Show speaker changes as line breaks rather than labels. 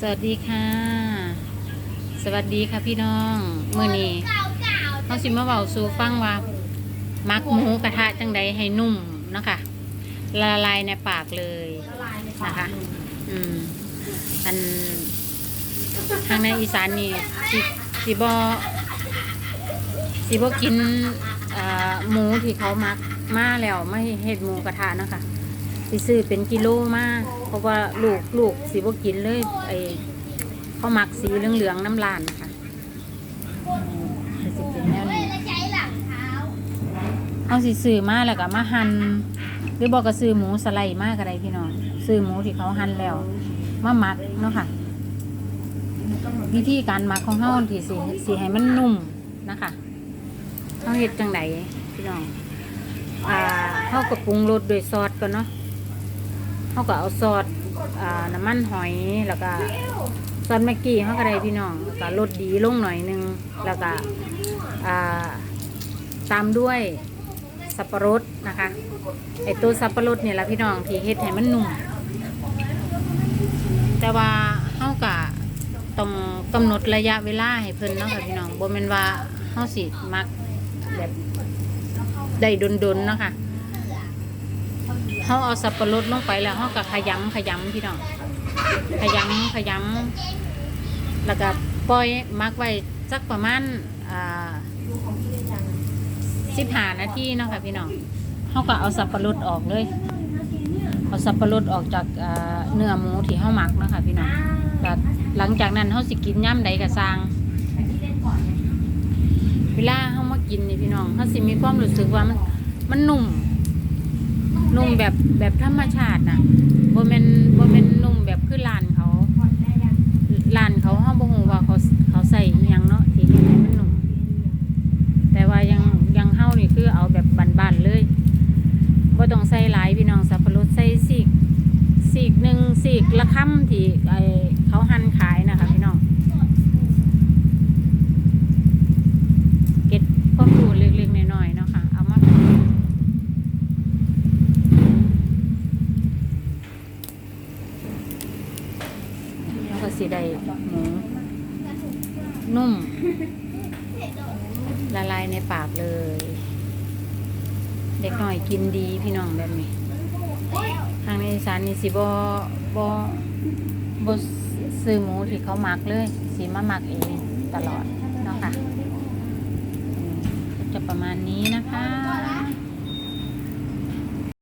สวัสดีค่ะ สวัสดีค่ะพี่น้องมือนี้เขาสิมาเบาสูฟังว่ามักหมูกระทะจังใดให้นุ่มนะคะละลายในปากเลยนะคะอืมอันทางในอีสานนี่สิสิบอสิบกินหมูที่เขามักมาแล้วไม่เห็ดหมูกระทะนะคะ สิซื้อเป็นกิโลมากเพราะว่าลูกลูกสิบกินเลยไอเขามักสีเหลืองๆน้ำลานค่ะสิเป็นแนวนี้เอาสิซื้อมาแล้วก็มาหัน่นหรือบอกก็ซื้อหมูสไลด์มากอะไรพี่น้องซื้อหมูที่เขาหั่นแล้วมาหมักเนาะค่ะ วิธีการหมักของเฮาที่สิสิให้มันนุ่มนะคะเฮาเฮ็ดจังไดพี่น้องอ่าเฮาก็ปรุงรสด้วยซอสก่อนเนาะ เฮาก็เอาซอสน้ำมันหอยแล้วก็ซอสแม็กกี้เฮาก็ได้พี่น้องแล้วก็รสดีลงหน่อยนึงแล้วก็ตามด้วยสับปะรดนะคะไอตัวสับปะรดเนี่ยละพี่น้องที่เฮ็ดให้มันนุ่มแต่ว่าเฮากะต้องกำหนดระยะเวลาให้เพิ่นเนาะค่ะพี่น้องบ่แม่นว่าเฮาสิมักแบบได้ดนๆเนาะค่ะ เฮาเอาสับปะรดลงไปแล้วเฮาก็ขยำขยำพี่น้องขยำขยำแล้วก็ปล่อยมักไว้สักประมาณอ่าสิบห้านาทีเนาะค่ะพี่น้องเขาก็เอาสับปะรดออกเลย เอาสับปะรดออกจากเนื้อหมูที่เขาหมักเนาะค่ะพี่น้องหลังจากนั้นเขาสิกินย่ำใดกับซางเวลาเขามากินนี่พี่น้องเขาสิมีความรู้สึกว่ามันมันนุ่ม นุ่มแบบแบบธรรมชาติน่ะบ่แม่นบ่แม่นนุ่มแบบคือร้านเขาร้านเขาเขาบ่ฮู้ว่าเขาเขาใส่อิหยังเนาะที่เฮ็ดให้มันนุ่มแต่ว่ายังยังเฮานี่คือเอาแบบบานๆเลยบ่ต้องใส่หลายพี่น้องสับปะรดใส่สีกสีกหนึ่งสีกละค่ำที่ไอเขาหั่นขายนะคะพี่น้องเก็ดความรู้เล็กๆน้อยๆเนาะค่ะเอามาแล้วก็ สิได้หมูนุ่ม ละลายในปากเลย เด็กหน่อยกินดีพี่น้องแบบนี้ ทางในสานนี่สิบอบอบซื้อหมูที่เขาหมักเลย สีมาหมักเองตลอดเนาะค่ะจะประมาณนี้นะคะ